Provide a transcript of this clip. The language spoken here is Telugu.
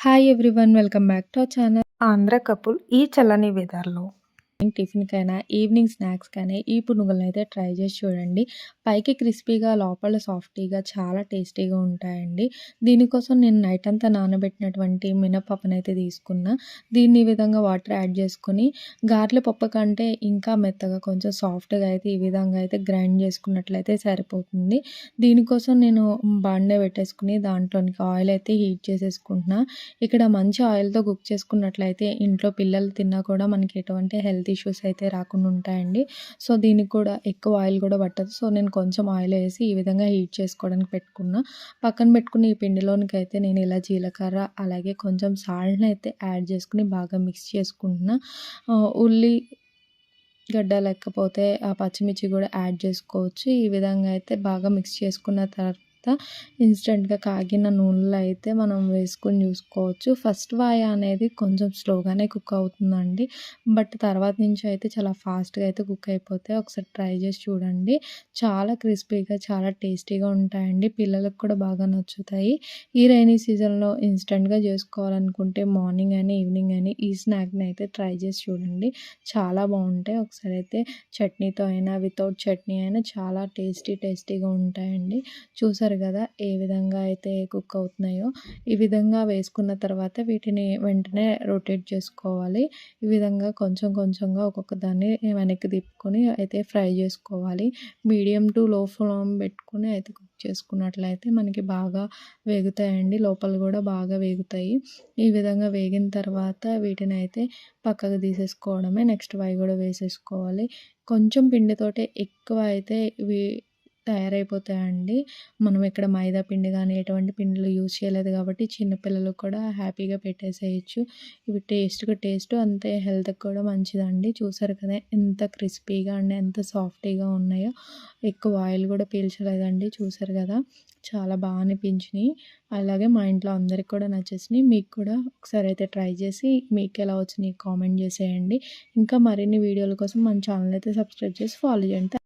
Hi everyone welcome back to our channel Andhra couple ఈ చల్లని వెదర్లో టిఫిన్కైనా ఈవినింగ్ స్నాక్స్కైనా ఈ పునుగులను అయితే ట్రై చేసి చూడండి. పైకి క్రిస్పీగా లోపల సాఫ్టీగా చాలా టేస్టీగా ఉంటాయండి. దీనికోసం నేను నైట్ అంతా నానబెట్టినటువంటి మినపప్పును అయితే తీసుకున్నా. దీన్ని ఈ విధంగా వాటర్ యాడ్ చేసుకొని గార్ల పప్పు కంటే ఇంకా మెత్తగా కొంచెం సాఫ్ట్గా అయితే ఈ విధంగా అయితే గ్రైండ్ చేసుకున్నట్లయితే సరిపోతుంది. దీనికోసం నేను బాండే పెట్టేసుకుని దాంట్లోనికి ఆయిల్ అయితే హీట్ చేసేసుకుంటున్నా. ఇక్కడ మంచి ఆయిల్తో కుక్ చేసుకున్నట్లయితే ఇంట్లో పిల్లలు తిన్నా కూడా మనకి ఎటువంటి హెల్త్ ఇష్యూస్ అయితే రాకుండా ఉంటాయండి. సో దీనికి కూడా ఎక్కువ ఆయిల్ కూడా పట్టదు. సో నేను కొంచెం ఆయిల్ వేసి ఈ విధంగా హీట్ చేసుకోవడానికి పెట్టుకున్నా. పక్కన పెట్టుకున్న ఈ పిండిలోనికి అయితే నేను ఇలా జీలకర్ర అలాగే కొంచెం సాల్ట్ని అయితే యాడ్ చేసుకుని బాగా మిక్స్ చేసుకుంటున్నా. ఉల్లి గడ్డ లేకపోతే ఆ పచ్చిమిర్చి కూడా యాడ్ చేసుకోవచ్చు. ఈ విధంగా అయితే బాగా మిక్స్ చేసుకున్న తర్వాత తర్వాత ఇన్స్టెంట్గా కాగిన నూనెలో అయితే మనం వేసుకొని చూసుకోవచ్చు. ఫస్ట్ వాయ అనేది కొంచెం స్లోగానే కుక్ అవుతుందండి. బట్ తర్వాత నుంచి అయితే చాలా ఫాస్ట్గా అయితే కుక్ అయిపోతాయి. ఒకసారి ట్రై చేసి చూడండి. చాలా క్రిస్పీగా చాలా టేస్టీగా ఉంటాయండి. పిల్లలకు కూడా బాగా నచ్చుతాయి. ఈ రైనీ సీజన్లో ఇన్స్టెంట్గా చేసుకోవాలనుకుంటే మార్నింగ్ అని ఈవినింగ్ అని ఈ స్నాక్ని అయితే ట్రై చేసి చూడండి. చాలా బాగుంటాయి. ఒకసారి అయితే చట్నీతో అయినా వితౌట్ చట్నీ అయినా చాలా టేస్టీ టేస్టీగా ఉంటాయండి. చూసారు? చూసారు కదా ఏ విధంగా అయితే కుక్ అవుతున్నాయో ఈ విధంగా వేసుకున్న తర్వాత వీటిని వెంటనే రొటేట్ చేసుకోవాలి. ఈ విధంగా కొంచెం కొంచెంగా ఒక్కొక్క దాన్ని వెనక్కి తిప్పుకొని అయితే ఫ్రై చేసుకోవాలి. మీడియం టు లో ఫ్లేమ్ పెట్టుకుని అయితే కుక్ చేసుకున్నట్లయితే మనకి బాగా వేగుతాయండి. లోపల కూడా బాగా వేగుతాయి. ఈ విధంగా వేగిన తర్వాత వీటిని అయితే పక్కకు తీసేసుకోవడమే నెక్స్ట్ వై కూడా వేసేసుకోవాలి. కొంచెం పిండితోటే ఎక్కువ అయితే ఇవి తయారైపోతాయండి. మనం ఇక్కడ మైదా పిండి కానీ ఎటువంటి పిండిలు యూజ్ చేయలేదు కాబట్టి చిన్నపిల్లలకు కూడా హ్యాపీగా పెట్టేసేయచ్చు. ఇవి టేస్ట్గా టేస్ట్ అంతే హెల్త్కి కూడా మంచిదండి. చూసారు కదా ఎంత క్రిస్పీగా అండి ఎంత సాఫ్టీగా ఉన్నాయో. ఎక్కువ ఆయిల్ కూడా పీల్చలేదండి చూసారు కదా. చాలా బాగా అనిపించినాయి. అలాగే మా ఇంట్లో అందరికి కూడా నచ్చేసినాయి. మీకు కూడా ఒకసారి అయితే ట్రై చేసి మీకు ఎలా వచ్చినాయి కామెంట్ చేసేయండి. ఇంకా మరిన్ని వీడియోల కోసం మన ఛానల్ అయితే సబ్స్క్రైబ్ చేసి ఫాలో చేయండి.